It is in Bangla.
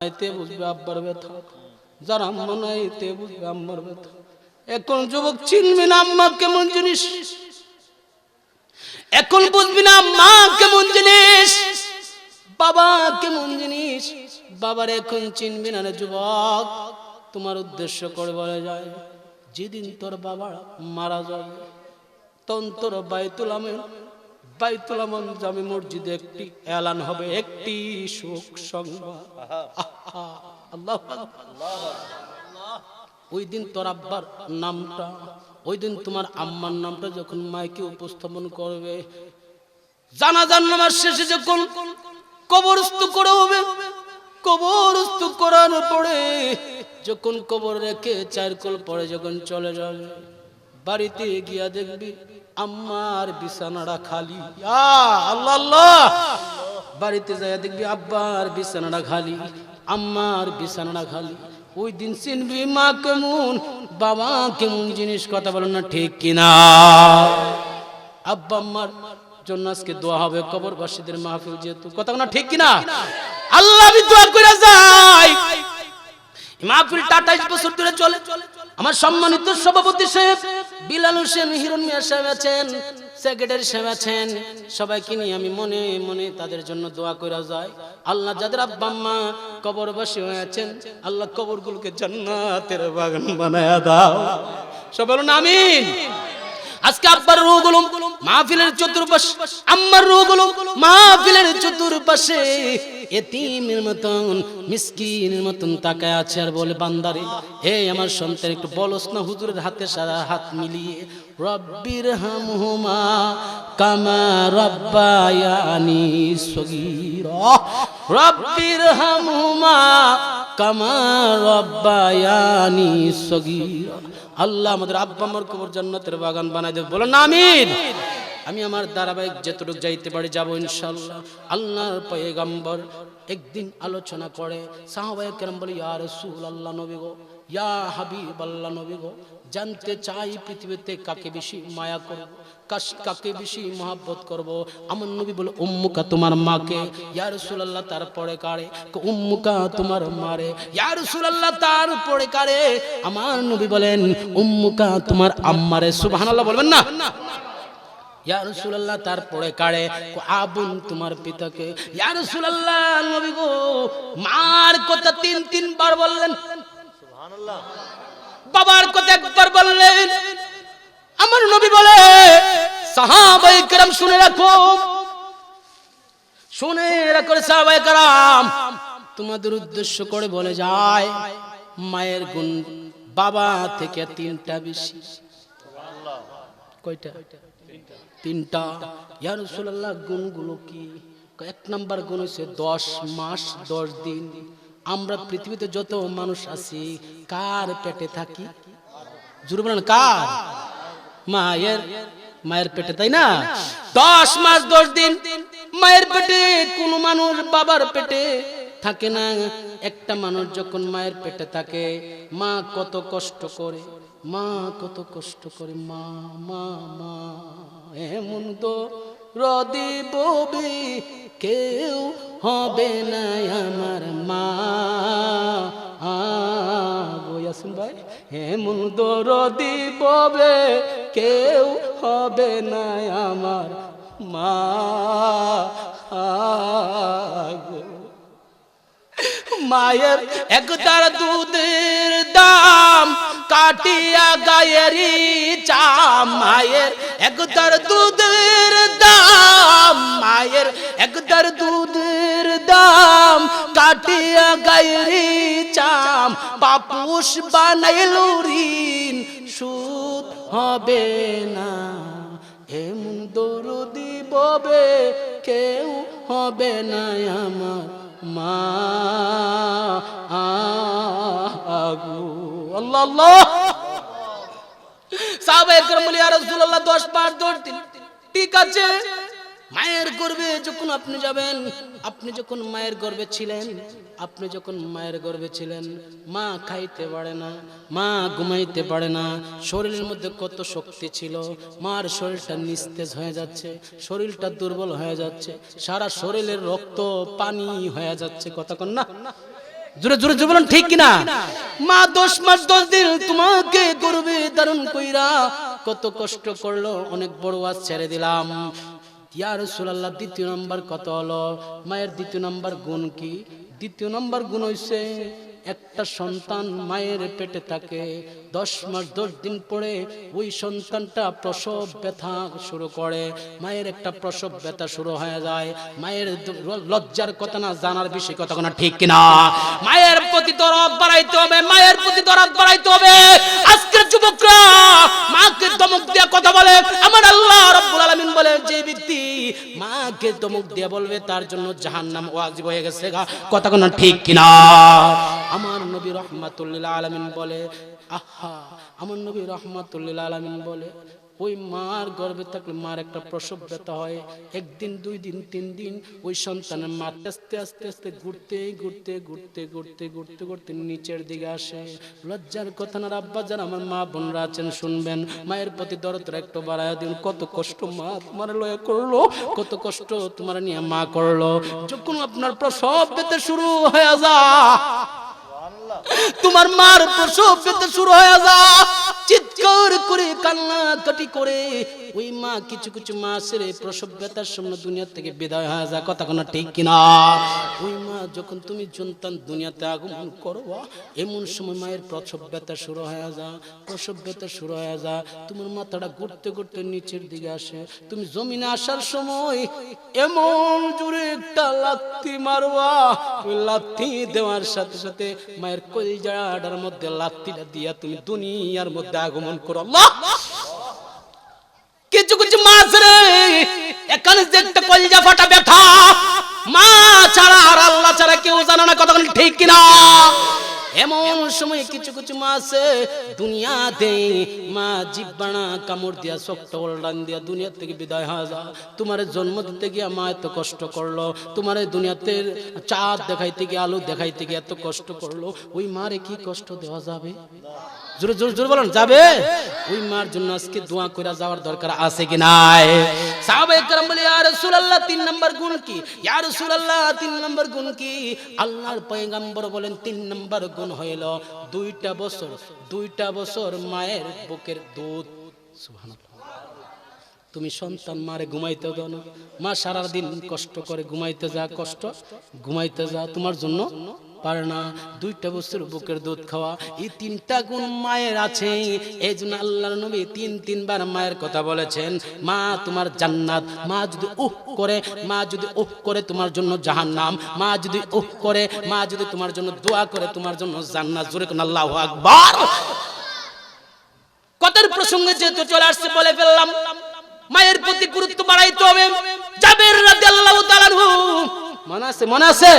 বুঝবে ব্যথা। এখন যুবক চিনবি না আম্মা কেমন জিনিস। এখন বুঝবি না মা কেমন জিনিস। বাবা কেমন জিনিস। বাবার এখন চিনবি না যুবক। তোমার উদ্দেশ্য করে বলে যায়, যেদিন তোর বাবা মারা যাবে তখন তোর বাইতুল আমের বাইতুল আমান জামে মসজিদে একটি এলান হবে, একটি শোক সংবাদ। ওই দিন তোর আব্বার নামটা, ওই দিন তোমার আম্মার নামটা যখন মাইকে উপস্থাপন করবে, জানাজার নামার শেষে যখন কবরস্থ করে হবে, কবরস্থ করানোর পরে যখন কবর রেখে চার কল পরে যখন চলে যাবে, বাড়িতে গিয়া দেখবি আম্মার বিছানাটা খালি। আল্লাহ বাড়িতে যাইয়া দেখবি আব্বার বিছানাটা খালি, আম্মার বিছানাটা খালি। ওই দিন চিনবি মা কেমন, বাবা কেমন জিনিস কথা বলেন না, ঠিক কিনা? আব্বা, আম্মার জন্য আজকে দোয়া হবে কবরবাসীদের মাহফিল যেহেতু। কথা না, ঠিক কিনা? আল্লাহ দোয়া করে এই মাহফিলটা আঠাইশ বছর ধরে চলে চলে। আমার সম্মানিত সভাপতি সাহেব, বিলাল হোসেন, হিরণ মিয়া সাহেব আছেন সেক্রেটারি সাহেব আছেন। সবাইকে নিয়ে আমি মনে মনে তাদের জন্য দোয়া করে যায়। আল্লাহ যাদের আব্বা আম্মা কবরবাসী হয়ে আছেন, আল্লাহ কবরগুলোকে জান্নাতের বাগান বানায়া দাও। সবাই বলুন, আমিন। আজকে আব্বার রোগুলো মাহফিলের চতুর্পাশে, আম্মার রোগুলো মাহফিলের চতুর্পাশে এতিমের মতন, মিসকিনের মতন তাকায় আছে আর বলে, বান্দারে এই আমার সন্তান, একটু বলস না হুজুরের হাতে সারা হাত মিলিয়ে। রব্বির হামহুমা কামা রব্বায়ানি সগীরা। রব্বির হামহুমা কামা রব্বায়ানি আল্লাহ আমাদের আব্বা আমার কবর জান্নাতের বাগান বানাই দেবে। বলো না আমিন। আমি আমার ধারাবাহিক যতটুকু যাইতে পারি যাব ইনশাল্লাহ আল্লাহর পয়গাম্বর একদিন আলোচনা করে সাহবায় কেরম বলি আর সুল আল্লাহ নবী গো ইয়া হাবিব আল্লাহ নবী গো, জানতে চাই পৃথিবীতে কাকে বেশি মায়া করব কাকে বেশি মহাব্বত করব? আমার নবী বলে, উম্মুকা তোমার মাকে, ইয়া রাসূলুল্লাহ তারপরে কারে? উম্মুকা তোমার মারে, ইয়া রাসূলুল্লাহ তারপরে কারে? আমার নবী বলেন, উম্মুকা তোমার আম্মারে। সুবহানাল্লাহ বলবেন না? ইয়া তারপরে কারে? আবুন তোমার পিতাকে। ইয়া রাসূলুল্লাহ নবী গো, মার কথা তিন তিনবার বললেন। বাবার কথা একবার বললেন। আমার নবী বলে, সাহাবাই শুনে রাখো। শুনে রাখো সাহাবাই তোমাদের উদ্দেশ্য করে বলে যায়, মায়ের গুণ বাবা থেকে তিনটা বেশি। কয়টা? তিনটা। ইয়া রাসূলুল্লাহ, গুণগুলো কি? এক নাম্বার গুণ হচ্ছে দশ মাস, দশ দিন। আমরা পৃথিবীতে যত মানুষ আছি, কার পেটে থাকি? জুড়ে বলেন, কার? মায়ের মায়ের পেটে, তাই না? দশ মাস, দশ দিন মায়ের পেটে, কোন মানুষ বাবার পেটে থাকে না। একটা মানুষ যখন মায়ের পেটে থাকে, মা কত কষ্ট করে, মা কত কষ্ট করে, মা মা মা, এমন তো রদি ববি কেউ হবে না আমার মা। ইয়াসিন ভাই এমন দরদি ববে কেউ হবে না আমার মা। মায়ের একদার দুধের দাম কাটিয়া গায়েরি চাম। মায়ের একদার মায়ের একদার দুধের দাম, কাটিয়া গায়েরি চাম। বাপুস বানাইল ঋণ, সুদ হবে না। এমন দরদি ববে কেউ হবে না আমার মা। আগু আল্লাহ। আল্লাহ সাহাবায়ে কেরাম বলে, ইয়া রাসূলুল্লাহ 10 পাঁচ 10 দিন ঠিক আছে। মায়ের গর্বে যখন আপনি যাবেন, আপনি যখন মায়ের গর্বে ছিলেন, আপনি যখন মায়ের গর্বে ছিলেন, মা খাইতে পারে না, মা ঘুমাইতে পারে না, শরীরের মধ্যে কত শক্তি ছিল, মার শরীরটা নিস্তেজ হয়ে যাচ্ছে, শরীরটা দুর্বল হয়ে যাচ্ছে, সারা শরীরের রক্ত, পানি হয়ে যাচ্ছে কতক্ষণ না? জোরে জোরে জোরে বলেন, ঠিক কিনা? মা দশ মাস, দশ দিন তোমাকে গর্বে ধারণ কইরা কত কষ্ট করল, অনেক বড় আজ ছেড়ে দিলাম। ইয়া রাসূলুল্লাহ, দ্বিতীয় নম্বর কত হলো? মায়ের দ্বিতীয় নম্বর গুণ কি? দ্বিতীয় নম্বর গুণ হইছে একটা সন্তান মায়ের পেটে থাকে। দশ মাস, দশ দিন পরে ওই সন্তানটা প্রসব ব্যথা শুরু করে। মায়ের একটা প্রসব ব্যথা শুরু হয়ে যায়। মায়ের লজ্জার কথা না জানার বিষয় কথা কোনো ঠিক কিনা? মায়ের প্রতি দরদ বাড়াইতে হবে, মায়ের প্রতি দরদ বাড়াইতে হবে। আজকের যুবকরা মাকে দমক দিয়া কথা বলে। আমার আল্লাহ রাব্বুল আলামিন বলে, যে ব্যক্তি মাকে দমক দিয়া বলবে, তার জন্য জাহান্নাম ওয়াজিব হয়ে গেছে কথা কোনো ঠিক কিনা? আমার নবী রহমাতুল্লিল আলামিন বলে, আহা, আমার নবী রহমাতুল্লিল আলামিন বলে, ওই মার গর্ভে থাকলে মার একটা প্রসব ব্যথা হয়। একদিন, দুই দিন, তিন দিন ওই সন্তানের মা আস্তে আস্তে আস্তে ঘুরতে ঘুরতে ঘুরতে ঘুরতে ঘুরতে ঘুরতে নিচের দিকে আসে। লজ্জার কথা না আব্বা যারা আমার মা বোনরা আছেন, শুনবেন। মায়ের প্রতি দরদটা একটু বাড়ায় দিন। কত কষ্ট মা তোমার লয়া করল, কত কষ্ট তোমার নিয়ে মা করল। যখন আপনার প্রসব পেতে শুরু হয়ে যা তোমার মার প্রসব পেতে শুরু হয়ে যা। চিৎকার করে, কান্না কাটি করে, ওই মা কিছু কিছু মাসের প্রসব ব্যথার সামনে দুনিয়া থেকে বিদায় হয়ে যা কথা কোনো ঠিক কিনা? ওই মা, যখন তুমি সন্তান দুনিয়াতে আগমন করবা এমন সময় মায়ের প্রসব ব্যথা শুরু হয়ে যা প্রসব ব্যথা শুরু হয়ে যা তোমার মাথাটা ঘুরতে ঘুরতে নিচের দিকে আসে, তুমি জমিনে আসার সময় এমন জোরে একটা লাথি মারবা লাথি দেওয়ার সাথে সাথে মায়ের কলজাটার মধ্যে লাথিটা দিয়া তুমি দুনিয়ার মধ্যে আগমন করো, আল্লাহ। কিছু কিছু মাছ রে, এখানে কলজা ফাটা ব্যথা। মা ছাড়া আর আল্লাহ ছাড়া কেউ জানে না কতক্ষণ ঠিক কিনা। এমন সময় কিছু কিছু মা কামড় দিয়া ওল্ডান দিয়া দুনিয়া থেকে বিদায় তোমার জন্ম দিতে গিয়া মা এত কষ্ট করল। তোমার দুনিয়াতে চাঁদ দেখাইতে গিয়ে, আলু দেখাইতে গিয়ে এত কষ্ট করল। ওই মারে কি কষ্ট দেওয়া যাবে? জোরে জোরে জোরে বলেন যাবে ওই মার জন্য আজকে দোয়া করে যাওয়ার দরকার আছে কি নাই সাহাবায়ে کرام বলে ইয়া রাসূলুল্লাহ তিন নাম্বার গুণ কি ইয়া রাসূলুল্লাহ তিন নাম্বার গুণ কি আল্লাহর পয়গম্বর বলেন তিন নাম্বার গুণ হইল দুইটা বছর দুইটা বছর মায়ের বুকের দুধ সুবহানাল্লাহ তুমি সন্তান, মারে ঘুমাইতে দাও না। মা সারা দিন কষ্ট করে ঘুমাইতে যা কষ্ট, ঘুমাইতে যা, তোমার জন্য পারে না। দুইটা বছর বুকের দুধ খাওয়া, এই তিনটা গুণ মায়ের আছে। এই জন্য আল্লাহর নবী তিন, তিনবার মায়ের কথা বলেছেন, মা, তোমার জান্নাত, মা যদি উহ করে, মা যদি উহ করে তোমার জন্য জাহান্নাম, মা যদি উহ করে, মা যদি তোমার জন্য দোয়া করে, তোমার জন্য জান্নাত। জোরে কোন আল্লাহু আকবার। কতের প্রসঙ্গে যেহেতু চলে আসছে, বলে ফেললাম। মায়ের প্রতি গুরুত্ব বাড়াইতে হবে। জাবের রাদিয়াল্লাহু তাআলা মনে আছে মনে আছে?